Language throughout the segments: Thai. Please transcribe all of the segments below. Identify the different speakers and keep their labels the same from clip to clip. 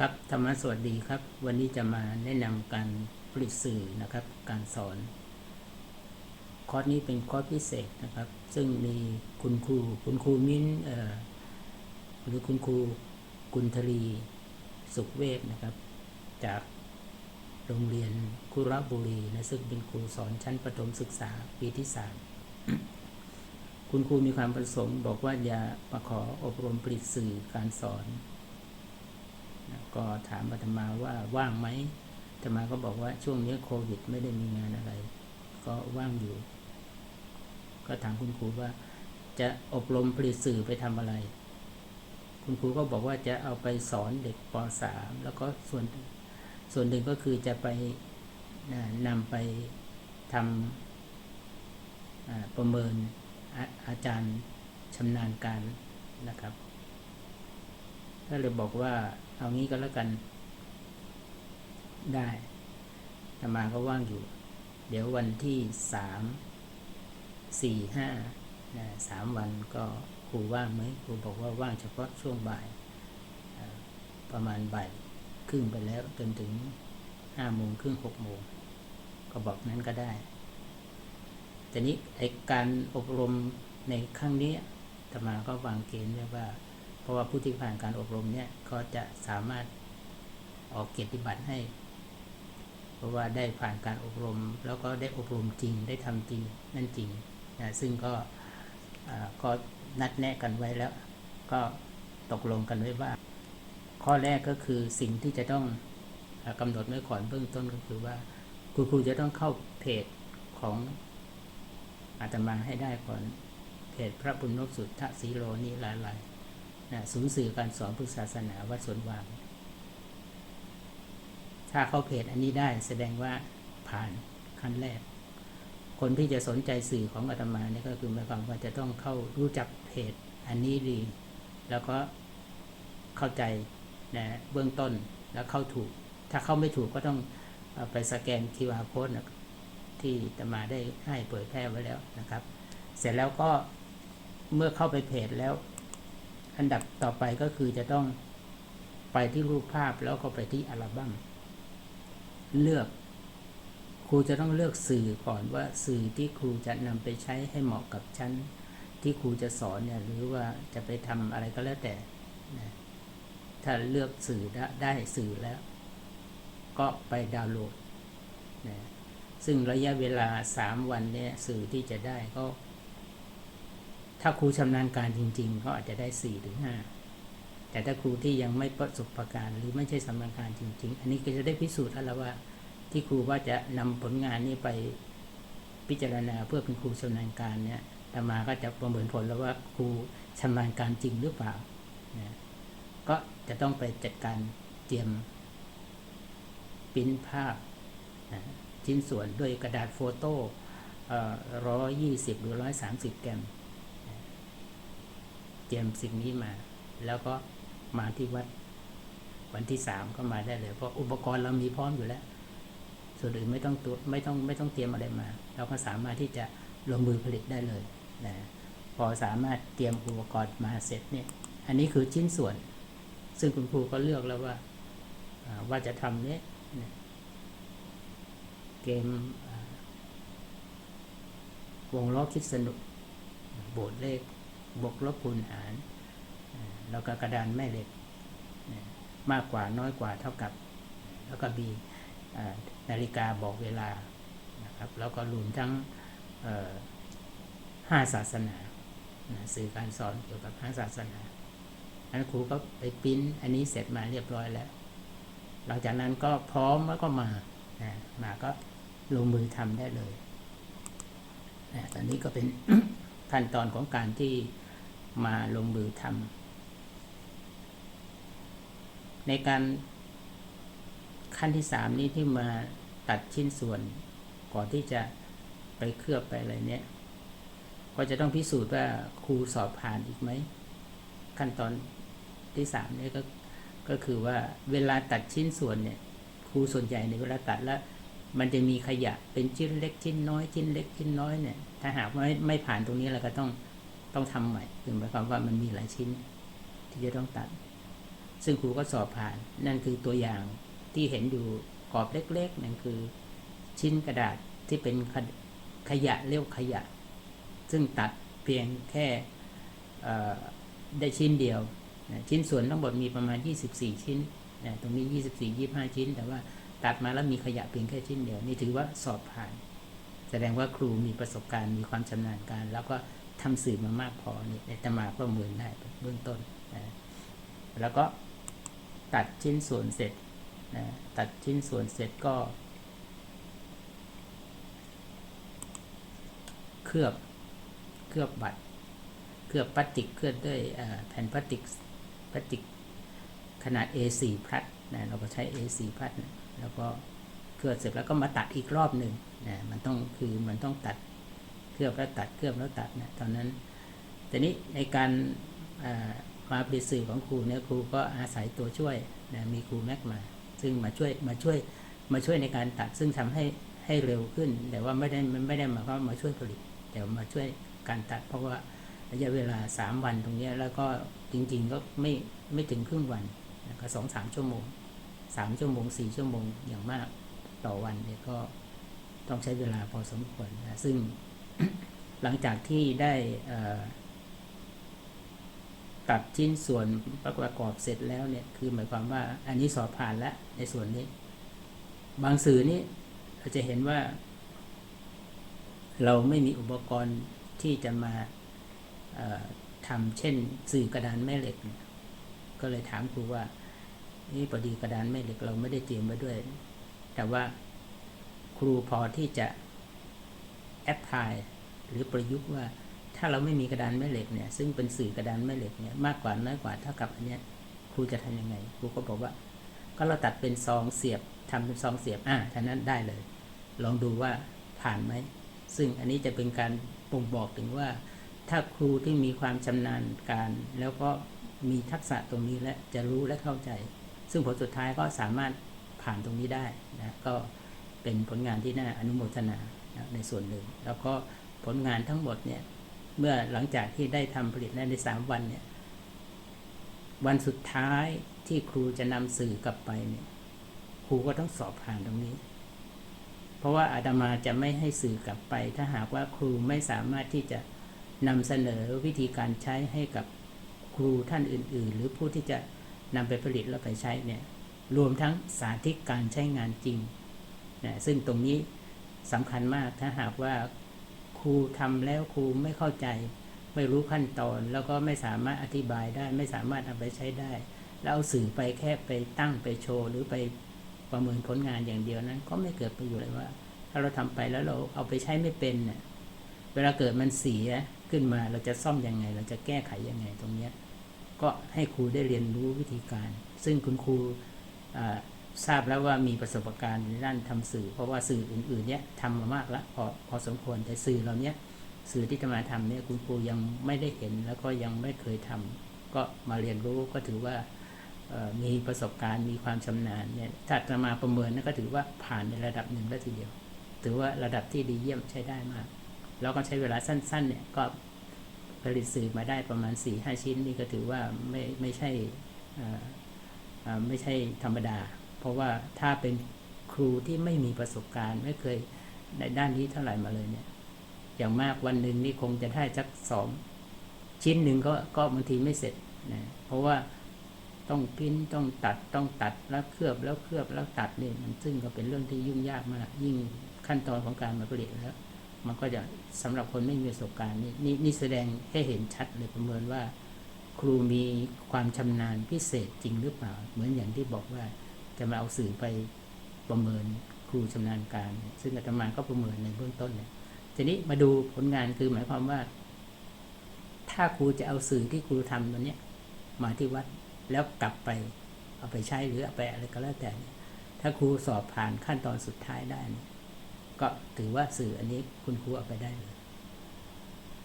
Speaker 1: ครับธรรมะสวัสดีครับ วันนี้จะมาแนะนำการผลิตสื่อนะครับ การสอน คอร์สนี้เป็นคอร์สพิเศษนะครับ ซึ่งมีคุณครูคุณครูมิ้นหรือคุณครูกุลธรีสุขเวทนะครับ จากโรงเรียนคุระบุรีนะซึ่งเป็นครูสอนชั้นประถมศึกษาปีที่สามคุณครูมีความประสงค์ บอกว่าอย่ามาขออบรมผลิตสื่อการสอน ก็ถามอาตมาว่าว่างไหมอาตมาก็บอกว่าช่วงนี้โควิด ไม่ได้มีงานอะไร ก็ว่างอยู่ ก็ถามคุณครูว่า จะอบรมผลิตสื่อไปทำอะไร คุณครูก็บอกว่าจะเอาไปสอนเด็กป .3 แล้วก็ส่วนส่วนหนึ่งก็คือจะไปนำไปทำประเมินออาจารย์ชำนาญการนะครับ ก็เลยบอกว่าเอางี้ก็แล้วกัน ได้ธรรมาก็ว่างอยู่ เดี๋ยววันที่สามสี่ห้านะสามวันก็ครูว่างไหมครูบอกว่าว่างเฉพาะช่วงบ่าย ประมาณบ่ายครึ่งไปแล้วจนถึงห้าโมงครึ่งหกโมงก็บอกนั้นก็ได้ แต่นี้ไอการอบรมในครั้งนี้ธรรมาก็วางเกณฑ์ไว้ว่า เพราะว่าผู้ที่ผ่านการอบรมเนี่ยก็จะสามารถออกเกียรติบัตรให้ เพราะว่าได้ผ่านการอบรม แล้วก็ได้อบรมจริงได้ทำจริงนั่นจริงนะซึ่งก็ก็นัดแนะกันไว้แล้ว ก็ตกลงกันไว้ว่า ข้อแรกก็คือสิ่งที่จะต้องอากำหนดไว้ก่อนเบื้องต้นก็คือว่าคุณครูจะต้องเข้าเพจของอาตมาให้ได้ก่อนเพจพระบุญนพสุทธสีโลนี่หลายๆ ศูนย์สื่อการสอนพุทธศาสนาวัดสวนวางถ้าเข้าเพจอันนี้ได้แสดงว่าผ่านขั้นแรก คนที่จะสนใจสื่อของอาตมาเนี่ยก็คือหมายความว่าจะต้องเข้ารู้จักเพจอันนี้ดี แล้วก็เข้าใจนะเบื้องต้นแล้วเข้าถูก ถ้าเข้าไม่ถูกก็ต้องไปสแกน QR code นะที่อาตมาได้ให้เผยแพร่ไว้แล้วนะครับ เสร็จแล้วก็เมื่อเข้าไปเพจแล้ว อันดับต่อไปก็คือจะต้องไปที่รูปภาพแล้วก็ไปที่อัลบั้มเลือก ครูจะต้องเลือกสื่อก่อนว่าสื่อที่ครูจะนำไปใช้ให้เหมาะกับชั้นที่ครูจะสอนเนี่ยหรือว่าจะไปทำอะไรก็แล้วแต่นะถ้าเลือกสื่อได้ไดสื่อแล้ว ก็ไปดาวน์โหลดนะซึ่งระยะเวลา 3 วันเนี่ยสื่อที่จะได้ก็ ถ้าครูชำนาญการจริง ๆ ก็อาจจะได้4หรือ5แต่ถ้าครูที่ยังไม่ประสบการณ์หรือไม่ใช่ชำนาญการจริง ๆ อันนี้ก็จะได้พิสูจน์แล้วว่า ที่ครูว่าจะนำผลงานนี้ไปพิจารณาเพื่อเป็นครูชำนาญการเนี่ยอาตมาก็จะประเมินผลแล้วว่าครูชำนาญการจริงหรือเปล่านะก็จะต้องไปจัดการเตรียมปิ้นภาพนะชิ้นส่วนด้วยกระดาษโฟโต้ร้อยยี่สิบหรือร้อยสามสิบแกรม รียมสิ่งนี้มา แล้วก็มาที่วัด วันที่สามก็มาได้เลย เพราะอุปกรณ์เรามีพร้อมอยู่แล้ว ส่วนอื่นไม่ต้องตัวไม่ต้องไม่ต้องเตรียมอะไรมา เราก็สามารถที่จะลงมือผลิตได้เลยนะพอสามารถเตรียมอุปกรณ์มาเสร็จเนี่ย อันนี้คือชิ้นส่วน ซึ่งคุณครูก็เลือกแล้วว่าว่าจะทำเนี้ยเกมวงล้อคิดสนุกโบทเลข บวกลบคูณหารอ่าแล้วก็กระดานแม่เหล็ก มากกว่าน้อยกว่าเท่ากับ แล้วก็มีนาฬิกาบอกเวลานะครับแล้วก็รวมทั้งห้าศาสนาสื่อการสอนเกี่ยวกับห้าศาสนาอันครูก็ไปปิ้นอันนี้เสร็จมาเรียบร้อยแล้ว หลังจากนั้นก็พร้อมแล้วก็มานะมาก็ลงมือทำได้เลยนะตอนนี้ก็เป็นขั้นตอนของการที่ มาลงมือทำในการขั้นที่สามนี้ที่มาตัดชิ้นส่วน ก่อนที่จะไปเคลือบไปอะไรเนี่ยก็จะต้องพิสูจน์ว่าครูสอบผ่านอีกไหม ขั้นตอนที่สามนี่ก็ก็คือว่าเวลาตัดชิ้นส่วนเนี่ยครูส่วนใหญ่ในเวลาตัดแล้ว มันจะมีขยะเป็นชิ้นเล็กชิ้นน้อยชิ้นเล็กชิ้นน้อยเนี่ยถ้าหากว่าไม่ไม่ผ่านตรงนี้เราก็ต้อง ต้องทำใหม่คือหมายความว่ามันมีหลายชิ้น ที่จะต้องตัด ซึ่งครูก็สอบผ่าน นั่นคือตัวอย่างที่เห็นอยู่กรอบเล็กๆนั่นคือชิ้นกระดาษที่เป็นขยขยะเรียกว่าขยะ ซึ่งตัดเพียงแค่ได้ชิ้นเดียว ชิ้นส่วนทั้งหมดมีประมาณ 24 ชิ้น ตรงนี้ 24 25 ชิ้น แต่ว่าตัดมาแล้วมีขยะเพียงแค่ชิ้นเดียว นี่ถือว่าสอบผ่าน แสดงว่าครูมีประสบการณ์มีความชำนาญการ แล้วก็ ทำสื่อมามากพอนี่อาตมาประเมินได้เบื้องต้นนะแล้วก็ตัดชิ้นส่วนเสร็จนะตัดชิ้นส่วนเสร็จก็ เคลือบเคลือบบัตร เคลือบพลาสติกเคลือบด้วยแผ่นพลาสติกพลาสติกขนาด A4 พลัดนะเราก็ใช้ A4 พลัดนะแล้วก็เคลือบเสร็จแล้วก็มาตัดอีกรอบหนึ่งนะมันต้องคือมันต้องตัด ลือบแล้วตัดเคลือบแล้วตัดนะตอนนั้นแต่นี้ในการมาผลิตสื่อของครูเนี่ยครูก็อาศัยตัวช่วยนะมีครูแม็กมา ซึ่งมาช่วยมาช่วยมาช่วยในการตัดซึ่งทำให้ให้เร็วขึ้น แต่ว่าไม่ได้ไม่ได้มายความามาช่วยผลิต แต่มาช่วยการตัด เพราะว่าระยะเวลา 3 วันตรงนี้แล้วก็จริง ๆ ก็ไม่ไม่ถึงครึ่งวันนะก็สองสามชั่วโมงสามชั่วโมงสี่ชั่วโมงอย่างมากต่อวันเนี่ยก็ต้องใช้เวลาพอสมควรนะซึ่ง หลังจากที่ได้ตัดชิ้นส่วนประกอบเสร็จแล้วเนี่ยคือหมายความว่าอันนี้สอบผ่านแล้วในส่วนนี้ บางสื่อนี่เราจะเห็นว่า เราไม่มีอุปกรณ์ที่จะมาทำเช่น สื่อกระดานแม่เหล็ก ก็เลยถามครูว่านี่พอดีกระดานแม่เหล็กเราไม่ได้เตรียมไว้ด้วย แต่ว่าครูพอที่จะแอพพลาย หรือประยุกต์ว่าถ้าเราไม่มีกระดานแม่เหล็กเนี่ยซึ่งเป็นสื่อกระดานแม่เหล็กเนี่ยมากกว่าน้อยกว่าเท่ากับอันเนี้ยครูจะทำยังไงครูก็บอกว่า ก็เราตัดเป็นซองเสียบทำเป็นซองเสียบอ่าท่านั้นได้เลย ลองดูว่าผ่านไหมซึ่งอันนี้จะเป็นการบ่งบอกถึงว่า ถ้าครูที่มีความชำนาญการ แล้วก็มีทักษะตรงนี้และจะรู้และเข้าใจ ซึ่งผลสุดท้ายก็สามารถผ่านตรงนี้ได้นะก็เป็นผลงานที่น่าอนุโมทนานะในส่วนหนึ่ง แล้วก็ ผลงานทั้งหมดเนี่ย เมื่อหลังจากที่ได้ทำผลิตได้วในสามวันเนี่ย วันสุดท้ายที่ครูจะนำสื่อกลับไปเนี่ย ครูก็ต้องสอบผ่านตรงนี้ เพราะว่าอาตมาจะไม่ให้สื่อกลับไป ถ้าหากว่าครูไม่สามารถที่จะนำเสนอวิธีการใช้ให้กับครูท่านอื่น ๆ หรือผู้ที่จะนำไปผลิตแล้วไปใช้เนี่ยรวมทั้งสาธิตการใช้งานจริงนะซึ่งตรงนี้สำคัญมากถ้าหากว่า ครูทำแล้วครูไม่เข้าใจ ไม่รู้ขั้นตอน แล้วก็ไม่สามารถอธิบายได้ ไม่สามารถเอาไปใช้ได้ แล้วเอาสื่อไปแค่ไปตั้งไปโชว์ หรือไปประเมินผลงานอย่างเดียวนั้น ก็ไม่เกิดประโยชน์เลยว่า ถ้าเราทำไปแล้วเราเอาไปใช้ไม่เป็นเนี่ยเวลาเกิดมันเสียขึ้นมาเราจะซ่อมยังไง เราจะแก้ไขยังไงตรงเนี้ยก็ให้ครูได้เรียนรู้วิธีการ ซึ่งคุณครูอ่า ทราบแล้วว่ามีประสบการณ์ในด้านทำสื่อ เพราะว่าสื่ออื่นๆเนี้ยทำมามากแล้วพอพอสมควรแต่สื่อเราเนี้ยสื่อที่จะมาทำเนี่ยคุณครูยังไม่ได้เห็นแล้วก็ยังไม่เคยทำก็มาเรียนรู้ก็ถือว่ามีประสบการณ์มีความชำนาญเนี่ยถ้าจะมาประเมินนั่นก็ถือว่าผ่านในระดับหนึ่งแล้วทีเดียว ถือว่าระดับที่ดีเยี่ยมใช้ได้มาก แล้วก็ใช้เวลาสั้นๆเนี่ยก็ผลิตสื่อมาได้ประมาณ4ี่ห้าชิ้นนี่ก็ถือว่าไม่ไม่ใช่ไม่ใช่ธรรมดา เพราะว่าถ้าเป็นครูที่ไม่มีประสบการณ์ ไม่เคยในด้านนี้เท่าไหร่มาเลยเนี่ย อย่างมากวันหนึ่งนี่คงจะได้สักสองชิ้นหนึ่งก็ก็บางทีไม่เสร็จนะเพราะว่าต้องพิมพ์ต้องตัดต้องตัดแล้วเคลือบแล้วเคลือบแล้วตัดเนี่ยมันซึ่งก็เป็นเรื่องที่ยุ่งยากมาก ยิ่งขั้นตอนของการมาผลิตแล้ว มันก็จะสำหรับคนไม่มีประสบการณ์นี่นี่นี่แสดงให้เห็นชัดเลยประเมินว่า ครูมีความชำนาญพิเศษจริงหรือเปล่า เหมือนอย่างที่บอกว่า จะมาเอาสื่อไปประเมินครูชำนาญการ ซึ่งอาตมาก็ประเมินในเบื้องต้นเนี่ยทีนี้มาดูผลงานคือหมายความว่า ถ้าครูจะเอาสื่อที่ครูทำตัวเนี้ยมาที่วัดแล้วกลับไปเอาไปใช้หรือเอาไปอะไรก็แล้วแต่ ถ้าครูสอบผ่านขั้นตอนสุดท้ายได้เนี่ยก็ถือว่าสื่ออันนี้คุณครูเอาไปได้เลย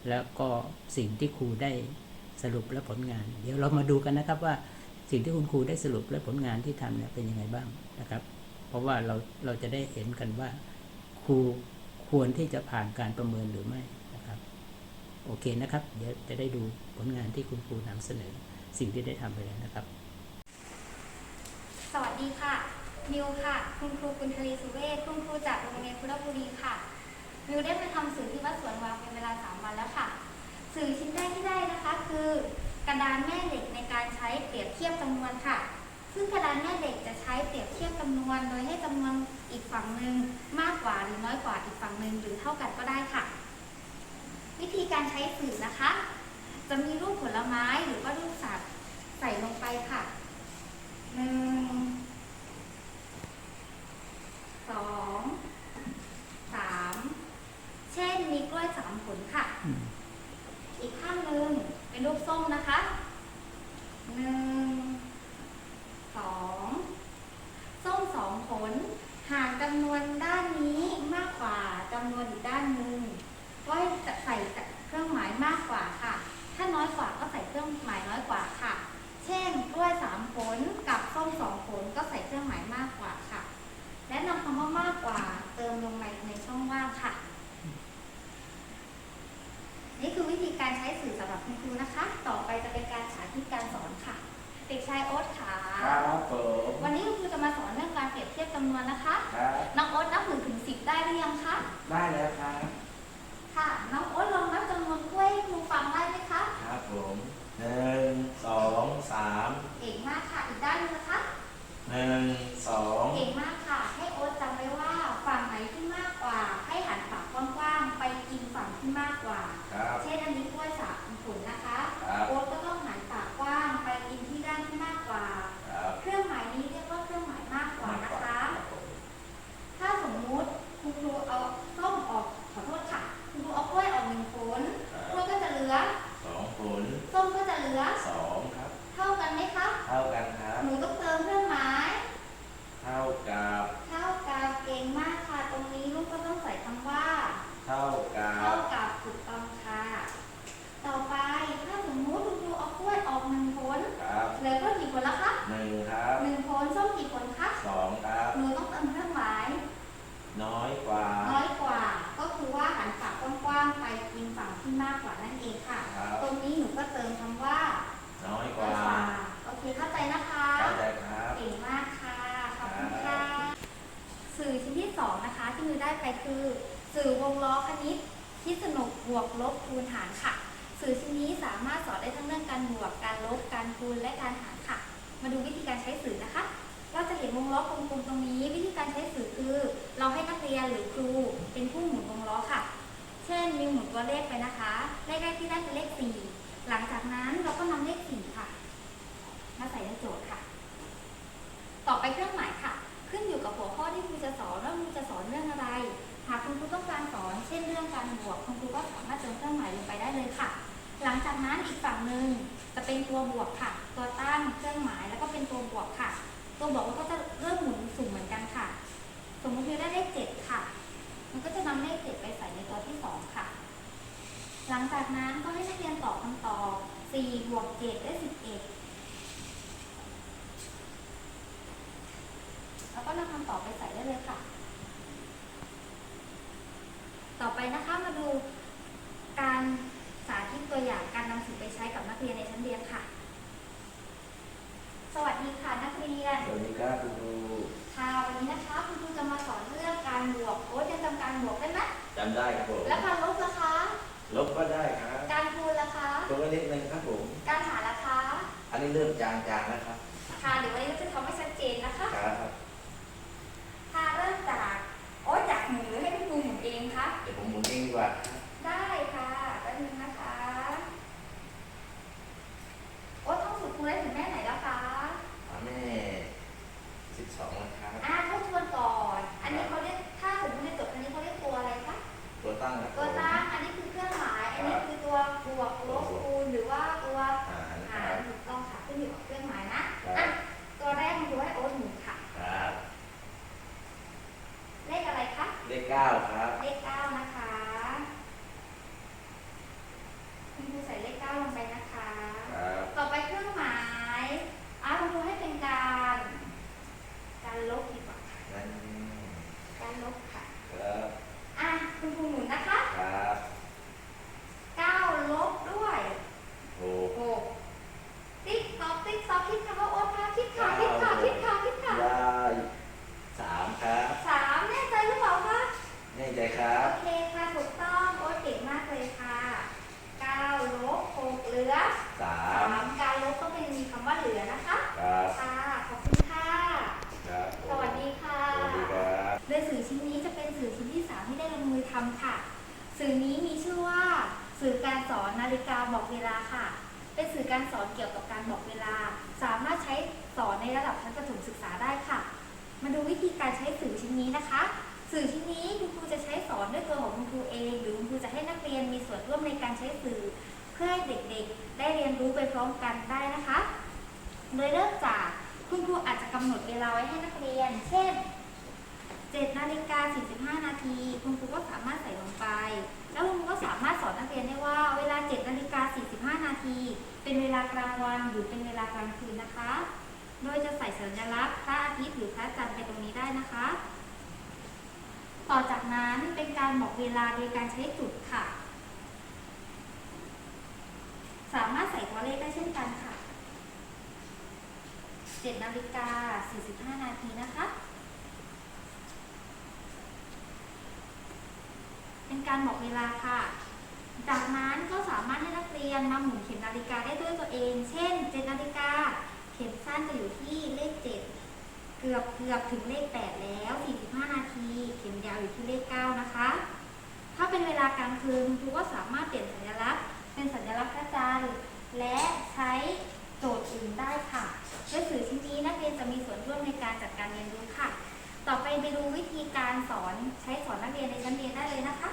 Speaker 1: แล้วก็สิ่งที่ครูได้สรุปและผลงาน เดี๋ยวเรามาดูกันนะครับว่า สิ่งที่คุณครูได้สรุปและผลงานที่ทำเนี่ยเป็นยังไงบ้างนะครับ เพราะว่าเราเราจะได้เห็นกันว่า ครูควรที่จะผ่านการประเมินหรือไม่นะครับ โอเคนะครับ เดี๋ยวจะได้ดูผลงานที่คุณครูนำเสนอ สิ่งที่ได้ทำไปแล้วนะครับ ส
Speaker 2: วัสดีค่ะมิวค่ะ คุณครูกุณทลีสุเวศคุณครูจากโรงเรียนพุทธบุรีค่ะมิวได้มาทำสื่อที่วัดสวนวาเป็นเวลา 3 วันแล้วค่ะ สื่อชิ้นแรกที่ได้นะคะคือ กระดานแม่เหล็กในการใช้เปรียบเทียบจำนวนค่ะ ซึ่งกระดานแม่เหล็กจะใช้เปรียบเทียบจำนวน โดยให้จำนวนอีกฝั่งหนึ่งมากกว่าหรือน้อยกว่าอีกฝั่งหนึ่งหรือเท่ากันก็ได้ค่ะ วิธีการใช้สื่อนะคะ จะมีรูปผลไม้หรือว่ารูปสัตว์ใส่ลงไปค่ะหนึ่งสองสามเช่นมีกล้วยสามผลค่ะ
Speaker 1: อืม
Speaker 2: อีกข้างหนึ่ง เป็นรูปส้มนะคะหนึ่งสองส้มสองผล หากจำนวนด้านนี้มากกว่าจำนวนอีกด้านหนึ่งก็ให้ใส่เครื่องหมายมากกว่าค่ะ ถ้าน้อยกว่าก็ใส่เครื่องหมายน้อยกว่าค่ะ เช่นกล้วยสามผลกับส้มสองผลก็ใส่เครื่องหมายมากกว่าค่ะ และนำคำว่ามากกว่าเติมลงในในช่องว่างค่ะ นี่คือวิธี การใช้สื่อสำหรับคุณครูนะคะ ต่อไปจะเป็นการสาธิตการสอนค่ะ เด็กชายโอ๊ตขา
Speaker 3: ครับผม
Speaker 2: วันนี้คุณครูจะมาสอนเรื่องการเปรียบเทียบจำนวนนะคะ
Speaker 3: ครับ
Speaker 2: น้องโอ๊ตนับหนึ่งถึงสิบได้หรือยังคะ
Speaker 3: ได้แล้วครับ
Speaker 2: ค่ะ น้องโอ๊ตลองนับจำนวนกล้วยให้ครูฟังได้ไหมคะ
Speaker 3: ครับผมหนึ่งสองสาม
Speaker 2: เก่งมากค่ะ อีกด้านหนึงนะคะ
Speaker 3: หนึ่งส
Speaker 2: องเก่งมากค่ะ ลบคูณหารค่ะ สื่อชิ้นนี้สามารถสอนได้ทั้งเรื่องการบวก การลบ การคูณ และการหารค่ะ มาดูวิธีการใช้สื่อนะคะ เราจะเห็นวงล้อกลมๆตรงนี้ วิธีการใช้สื่อคือ เราให้นักเรียนหรือครูเป็นผู้หมุนวงล้อค่ะ เช่นมีหมุนตัวเลขไปนะคะ เลขแรกที่ได้เป็นเลข 4 หลังจากนั้นเราก็นำเลข4 ช่นเรื่องบวกคุณครูก็สามารถเติมเครื่องหมายลงไปได้เลยค่ะ หลังจากนั้นอีกฝั่งหนึ่งจะเป็นตัวบวกค่ะ ตัวตั้งเครื่องหมายแล้วก็เป็นตัวบวกค่ะ ตัวบวกก็จะเริ่มหมุนสุ่มเหมือนกันค่ะ สมมติเราได้เลขเจ็ดค่ะ มันก็จะนำเลขเจ็ดไปใส่ในตัวที่สองค่ะ หลังจากนั้นก็ให้นักเรียนตอบคำตอบสี่บวกเจ็ดได้สิบเอ็ดแล้วก็นำคำตอบไปใส่ได้เลยค่ะ ต่อไปนะคะมาดูการสาธิตตัวอย่างการนำสื่อไปใช้กับนักเรียนในชั้นเรียนค่ะ สวัสดีค่ะนักเรียน
Speaker 3: สวัสดีครับคุณครู
Speaker 2: ค่ะวันนี้นะคะคุณครูจะมาสอนเรื่องการบวกโอ้ยังจำการบวกได้ไหม
Speaker 3: จำได้ครับผม
Speaker 2: แล้วการลบล่ะคะ
Speaker 3: ลบก็ได้ครับ
Speaker 2: การคูณล่ะคะ
Speaker 3: ตัวนิดนึงครับผม
Speaker 2: การหารล่ะคะ
Speaker 3: อันนี้เริ่มจางๆนะครับ
Speaker 2: ค่ะเดี๋ยววันนี้เราจะทำให้ชัดเจนนะคะ
Speaker 3: ครับ
Speaker 2: ค่ะเริ่มจากโอ๊ตอยากหมุนหรือให้คุณครูหมุนเองคะ
Speaker 3: เดี๋ยวผมหมุนเองดีกว่าครับ
Speaker 2: ได้ค่ะแป๊บนึงนะคะ โอ๊ตต้องฝึกครูได้ถึงแม่ไหนแล้วคะ
Speaker 3: อ่าแม่สิบสองนะครับ
Speaker 2: อ่าทบทวนก่อน อันนี้เขาเรียก ถ้าสมมติในจดอันนี้เขาเรียกตัวอะไรคะ
Speaker 3: ตัวตั้งครับ
Speaker 2: ตัว
Speaker 3: ผม
Speaker 2: ตั้ง อันนี้คือเครื่องหมาย อันนี้คือตัวบวกลบคูณหรือว่าตัว
Speaker 3: อ่านะค
Speaker 2: หา
Speaker 3: รั
Speaker 2: ร
Speaker 3: บ
Speaker 2: ถูกต้องค่ะขึ้นอยู่กับเครื่องหมายนะ
Speaker 3: ครับ
Speaker 2: อะ ตัวแรกมาดูให้โอ๊ตหมุนค่ะ
Speaker 3: ครับ
Speaker 2: เลขอะไรคะ
Speaker 3: เลขเก้าครับ
Speaker 2: เลขเก้านะคะคุณครูใส่เลขเก้าลงไปนะคะ
Speaker 3: ครับ
Speaker 2: ต่อไปเครื่องหมายอะคุณครูให้เป็นการ การลบดีกว่าค่ะ
Speaker 3: นั่น
Speaker 2: การลบค่ะ
Speaker 3: ครับ
Speaker 2: อะคุณครูหมุนนะคะ
Speaker 3: ครับ
Speaker 2: 9ลบด้วย
Speaker 3: โอ้
Speaker 2: 6ติ๊กตอกติ๊กตอกคิดค่ะว่าโอ๊ตค่ะคิดค่ะคิดค่ะคิดค่ะคิดค่ะ
Speaker 3: สามครับ
Speaker 2: สามแน่ใจหรือเปล่าคะ
Speaker 3: แน่ใจครับ
Speaker 2: โอเคค่ะถูกต้องโอ๊ตเก่งมากเลยค่ะเก้าลบหกเหลือ
Speaker 3: สา
Speaker 2: สาม มการลบต้องเป็นมีคำว่าเหลือนะคะ
Speaker 3: ครับ
Speaker 2: ค่ะขอบคุณค่ะ
Speaker 3: ครับ
Speaker 2: สวัสดีค่ะ
Speaker 3: สวัสดีครับ
Speaker 2: โดยสื่อชิ้นนี้จะเป็นสื่อชิ้นที่สามที่ได้ลงมือทำค่ะ สื่อนี้มีชื่อว่า สื่อการสอนนาฬิกาบอกเวลาค่ะ เป็นสื่อการสอน เกี่ยวกับการบอกเวลา สามารถใช้สอนในระดับชั้นประถมศึกษาได้ค่ะ มาดูวิธีการใช้สื่อชิ้นนี้นะคะ สื่อชิ้นนี้คุณครูจะใช้สอนด้วยตัวของคุณครูเอง หรือคุณครูจะให้นักเรียนมีส่วนร่วมในการใช้สื่อ เพื่อให้เด็กๆ ได้เรียนรู้ไปพร้อมกันได้นะคะ โดยเริ่มจากคุณครูอาจจะกำหนดเวลาไว้ให้นักเรียน เช่น7นาฬิกา45 นาที คุณครูก็สามารถใส่ลงไป แล้วคุณครูก็สามารถสอนนักเรียนได้ว่าเวลา7นาฬิกา45 นาที เป็นเวลากลางวันหรือเป็นเวลากลางคืนนะคะ โดยจะใส่สัญลักษณ์พระอาทิตย์หรือพระจันทร์ไปตรงนี้ได้นะคะ ต่อจากนั้นเป็นการบอกเวลาโดยการใช้จุดค่ะ สามารถใส่ตัวเลขได้เช่นกันค่ะ7นาฬิกา45 นาทีนะคะ เป็นการบอกเวลาค่ะ จากนั้นก็สามารถให้นักเรียนมาหมุนเข็มนาฬิกาได้ด้วยตัวเอง เช่น7นาฬิกา เข็มสั้นจะอยู่ที่เลข 7 เกือบเกือบถึงเลข 8 แล้ว 45 นาที เข็มยาวอยู่ที่เลข 9 นะคะ ถ้าเป็นเวลากลางคืนคุณครูก็สามารถเปลี่ยนสัญลักษณ์ เป็นสัญลักษณ์พระจันทร์และใช้โจทย์อื่นได้ค่ะด้วยสื่อชิ้นนี้นักเรียนจะมีส่วนร่วมในการจัดการเรียนรู้ค่ะ ต่อไปไปดูวิธีการสอนใช้สอนนักเรียนในชั้นเรียนได้เลยนะคะ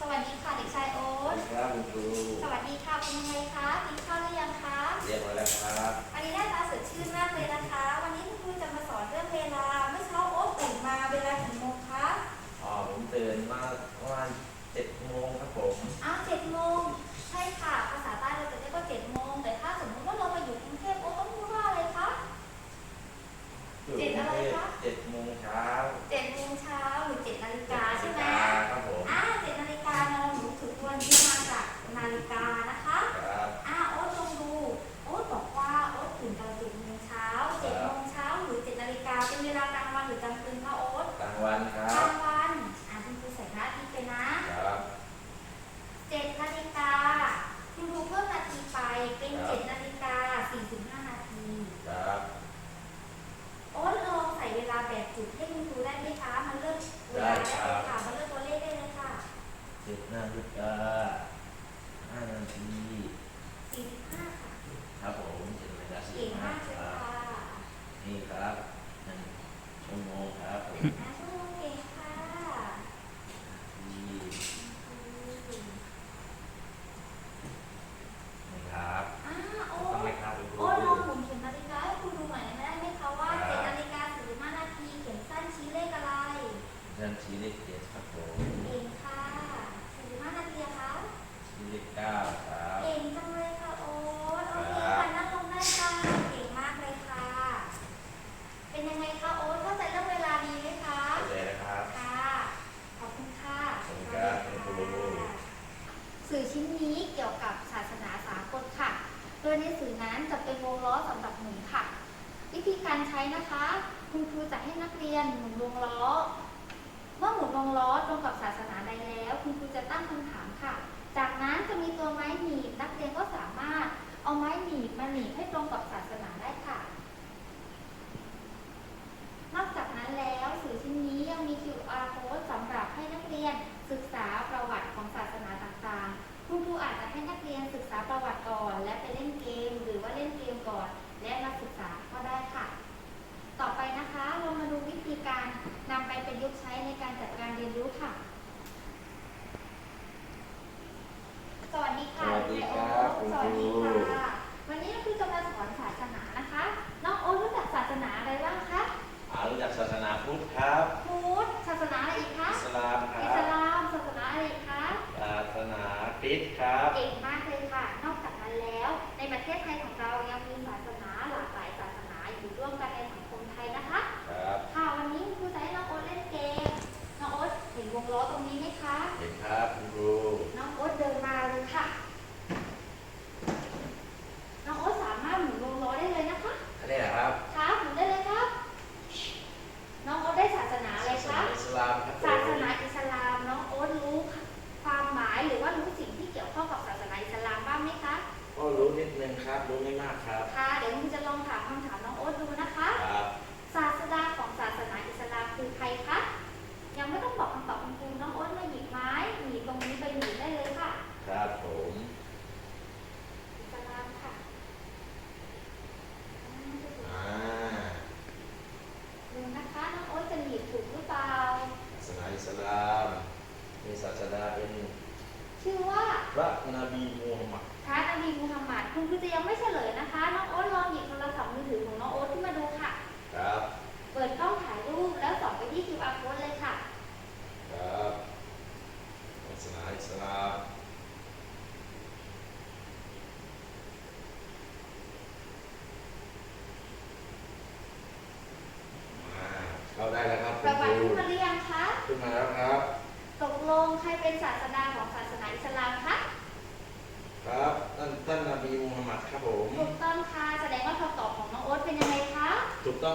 Speaker 2: สวัสดีค่ะเด็กชายโอ๊
Speaker 3: สวั
Speaker 2: ต
Speaker 3: สดีครับคุณครู
Speaker 2: สวัสดีค่ะเป็นยังไงคะกินข้าวหรือยังคะ
Speaker 3: เรียบร้อยแล้วครั
Speaker 2: บ จุดให้คุณครูได้ไหมคะมันเลือกเวลาได้เลยค่ะมันเลือกตัวเลขได้เลยค่ะ
Speaker 3: เจ็ดนาฬิกาห้านาที
Speaker 2: สี่สิบห้าค่ะ
Speaker 3: ครับผมเจ็ดนาฬิกาสี่
Speaker 2: เก่ง
Speaker 3: ห้ามา
Speaker 2: กเลย
Speaker 3: ครับ
Speaker 2: ค่ะ
Speaker 3: นี่ครับหนึ่งชั่วโมงครับผม
Speaker 2: อ่าชั่วโมงเก่งค่ะ
Speaker 3: ที่
Speaker 2: อืม
Speaker 3: นี่ครับ
Speaker 2: อ่าโอ๊
Speaker 3: ต้องไหม
Speaker 2: ต
Speaker 3: ครับคุณครู
Speaker 2: โอ๊ตลองหมุนเข็มนาฬิกาให้คุณดูหน่อยได้ไหมคะว่าเจ็ดนาฬิกาสี่สิบห้านาทีเข็มสั้นชี้เลขอะไร
Speaker 3: เริ่มชี้เลขเจ็ดครับผม
Speaker 2: เก่งค่ะสี่สิบห้านาทีอะคะ
Speaker 3: ชี้เลขเก้าครับ
Speaker 2: เก่งจังเลยค่ะโอ๊ตโอเค
Speaker 3: ครั
Speaker 2: ค่ะ
Speaker 3: บ
Speaker 2: นั่งลงได้ค่ะ เก่งมากเลยค่ะ เป็นยังไงคะโอ๊ตเข้าใจเรื่องเวลาดีไหมคะ
Speaker 3: เข้าใจนะครับ
Speaker 2: ค่ะ ขอบคุณค่ะ
Speaker 3: ขอบคุณครับ
Speaker 2: สวัสดี
Speaker 3: คุณครู
Speaker 2: ค่ะสื่อชิ้นนี้เกี่ยวกับศาสนาสากลค่ะ โดยในสื่อนั้นจะเป็นวงล้อสำหรับหมุนค่ะ วิธีการใช้นะคะ คุณครูจะ ให้นัก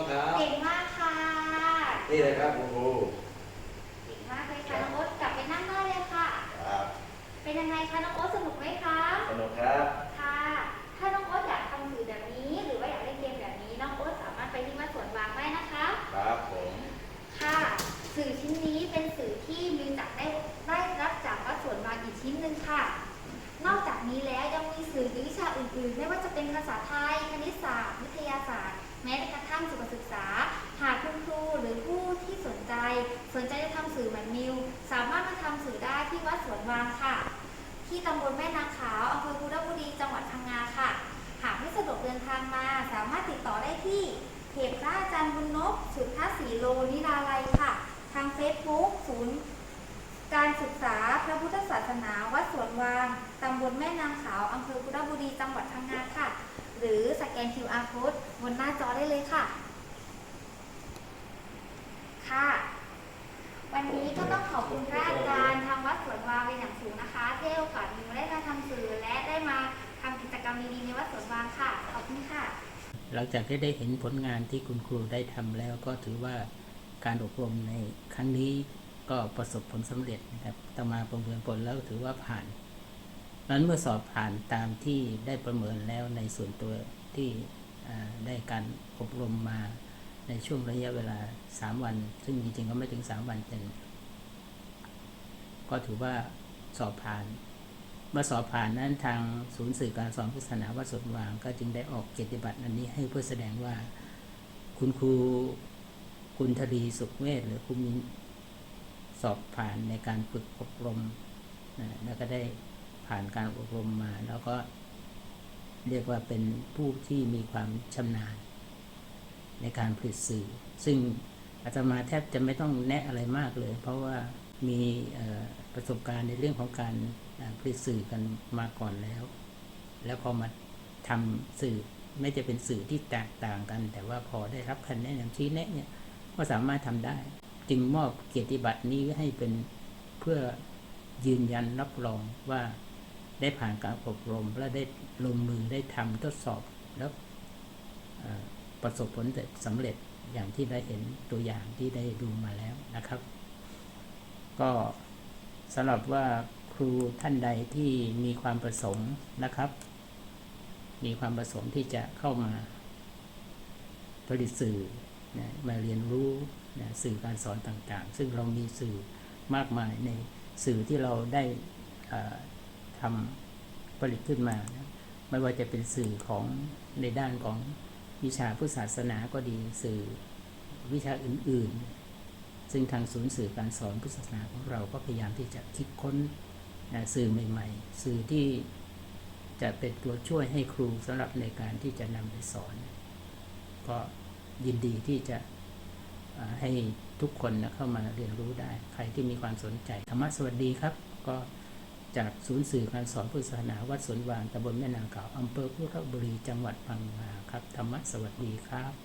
Speaker 2: ครับ เก่งมากค่ะนี่เลยครั
Speaker 3: บ
Speaker 2: คุ
Speaker 3: ณครู
Speaker 2: เก่ง
Speaker 3: มา
Speaker 2: กเลยค่ะ
Speaker 3: น้
Speaker 2: องโอ๊ตกลับไปนั่งได้เลยค่ะ
Speaker 3: ครับ
Speaker 2: เป็นยังไงคะน้องโอ๊ตสนุกไหมคะ
Speaker 3: สนุกครับ
Speaker 2: ค่ะ ถ้าน้องโอ๊ตอยากทำสื่อแบบนี้ หรือว่าอยากเล่นเกมแบบนี้น้องโอ๊ตสามารถไปที่วัดสวนวางได้นะคะ
Speaker 3: ครับผม
Speaker 2: ค่ะ สื่อชิ้นนี้เป็นสื่อที่มีจากได้ได้รับจากวัดสวนวางอีกชิ้นหนึ่งค่ะ นอกจากนี้แล้วยังมีสื่อวิชาอื่นๆ ไม่ว่าจะเป็นภาษาไทย คณิตศาสตร์ วิทยาศาสตร์ แม้กระทั่งสุขศึกษา หากคุณครูหรือผู้ที่สนใจ สนใจจะทำสื่อเหมือนมิว สามารถมาทำสื่อได้ที่วัดสวนวางค่ะ ที่ตำบลแม่นางขาวอำเภอคุระบุรีจังหวัดพังงาค่ะ หากไม่สะดวกเดินทางมา สามารถติดต่อได้ที่เพจพระอาจารย์บุญนพสุทธาสีโลนิราลัยค่ะ ทางเฟซบุ๊กศูนย์การศึกษาพระพุทธศาสนาวัดสวนวาง ตำบลแม่นางขาว อำเภอกุฎบุรี จังหวัดพังงาค่ะ หรือสแกน QR code บนหน้าจอได้เลยค่ะ ค่ะ วันนี้ก็ต้องขอบคุณพระอาจารย์ทางวัดสวนวาเป็นอย่างสูงนะคะที่ให้โอกาสมิวได้มาทำสื่อและได้มาทำกิจกรรมดีๆในวัดสวนวาค่ะ ขอบคุณค่ะ
Speaker 1: หลังจากที่ได้เห็นผลงานที่คุณครูได้ทำแล้วก็ถือว่าการอบรมในครั้งนี้ก็ประสบผลสำเร็จนะครับต่อมาประเมินผลแล้วถือว่าผ่าน นั้นเมื่อสอบผ่านตามที่ได้ประเมินแล้วในส่วนตัวที่ได้การอบรมมาในช่วงระยะเวลา 3 วัน ซึ่งจริงๆก็ไม่ถึง 3 วันเต็มก็ถือว่าสอบผ่านเมื่อสอบผ่านนั้นทางศูนย์สื่อการสอนพุทธศาสนาวัดสวนวาง ก็จึงได้ออกเกียรติบัตรอันนี้ให้เพื่อแสดงว่า คุณครูคุณทรีสุขเวทหรือคุณมินสอบผ่านในการฝึกอบรมนะแล้วก็ได้ ผ่านการอบรมมา แล้วก็เรียกว่าเป็นผู้ที่มีความชำนาญ ในการผลิตสื่อ ซึ่งอาตมาแทบจะไม่ต้องแนะอะไรมากเลย เพราะว่ามีประสบการณ์ในเรื่องของการผลิตสื่อกันมาก่อนแล้ว แล้วพอมาทำสื่อไม่จะเป็นสื่อที่แตกต่างกัน แต่ว่าพอได้รับคะแนนำชี้แนะเนี่ยก็สามารถทำได้ จึงมอบเกียรติบัตรนี้ให้เป็นเพื่อยืนยันรับรองว่า ได้ผ่านการอบรม และได้ลงมือได้ทำทดสอบแล้วประสบผลสำเร็จอย่างที่ได้เห็นตัวอย่างที่ได้ดูมาแล้วนะครับ ก็สำหรับว่าครูท่านใดที่มีความประสงค์นะครับ มีความประสงค์ที่จะเข้ามาผลิตสื่อนะมาเรียนรู้นะสื่อการสอนต่างๆ ซึ่งเรามีสื่อมากมายในสื่อที่เราได้อ่อ ทำผลิตขึ้นมา ไม่ว่าจะเป็นสื่อของในด้านของวิชาพุทธศาสนาก็ดีสื่อวิชาอื่น ๆ ซึ่งทางศูนย์สื่อการสอนพุทธศาสนาของเราก็พยายามที่จะคิดค้นสื่อใหม่ ๆ สื่อที่จะเป็นตัวช่วยให้ครูสำหรับในการที่จะนำไปสอน ก็ยินดีที่จะให้ทุกคนนะเข้ามาเรียนรู้ได้ ใครที่มีความสนใจธรรมะสวัสดีครับ ก็ จากศูนย์สื่อการสอนพุทธศาสนาวัดสวนวางตำบลแม่นางเก่าอำเภอพุทธบุรีจังหวัดพังงาครับ ธรรมะสวัสดีครับ